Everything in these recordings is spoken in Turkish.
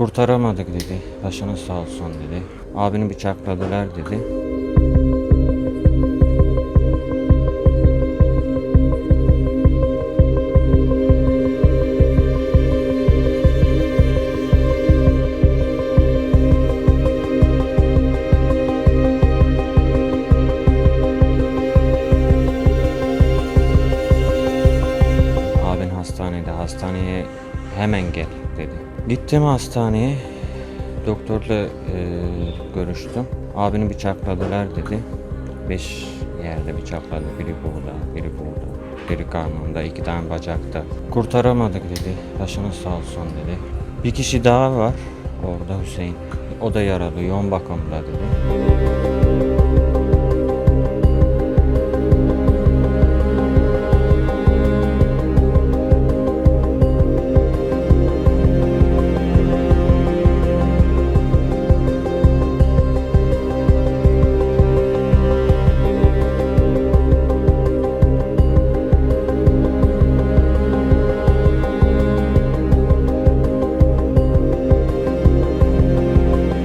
Kurtaramadık dedi. Başınız sağ olsun dedi. Abini bıçakladılar dedi. Abin hastanede. Hastaneye hemen gel dedi. Gittim hastaneye. Doktorla e, görüştüm. Abini bıçakladılar dedi. Beş yerde bıçakladı. Biri burada, biri burada. Biri karnında, iki tane bacakta. Kurtaramadık dedi. Başınız sağ olsun dedi. Bir kişi daha var orada Hüseyin. O da yaralı, yoğun bakımda dedi.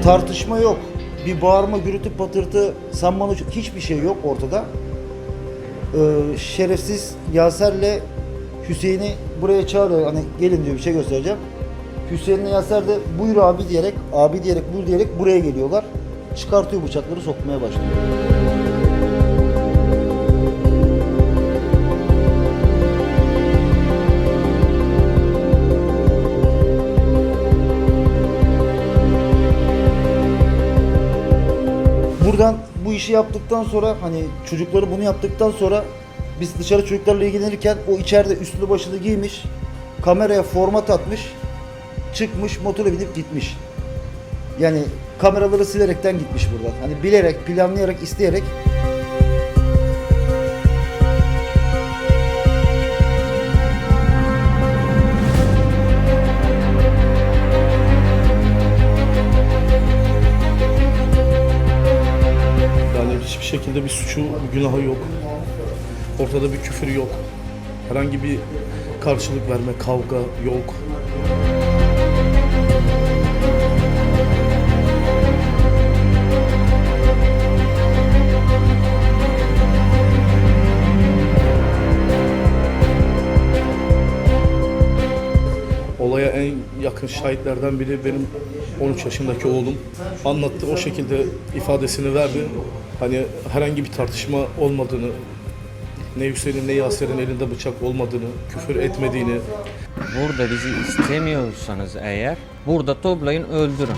Tartışma yok. Bir bağırma, gürültü, patırtı, sen bana hiçbir şey yok ortada. Ee, şerefsiz Yaser'le Hüseyin'i buraya çağırıyor. Hani gelin diyor bir şey göstereceğim. Hüseyin'le Yaser de buyur abi diyerek, abi diyerek, buyur diyerek buraya geliyorlar. Çıkartıyor bıçakları sokmaya başlıyor. Buradan bu işi yaptıktan sonra hani çocukları bunu yaptıktan sonra biz dışarı çocuklarla ilgilenirken o içeride üstünü başını giymiş, kameraya format atmış, çıkmış motora binip gitmiş. Yani kameraları silerekten gitmiş buradan. Hani bilerek, planlayarak, isteyerek şekilde bir suçu, bir günahı yok. Ortada bir küfür yok. Herhangi bir karşılık verme, kavga yok. Yakın şahitlerden biri benim 13 yaşındaki oğlum. Anlattı, o şekilde ifadesini verdi. Hani herhangi bir tartışma olmadığını, ne Hüseyin'in ne Yaser'in elinde bıçak olmadığını, küfür etmediğini, Burada bizi istemiyorsanız eğer burada toplayın öldürün.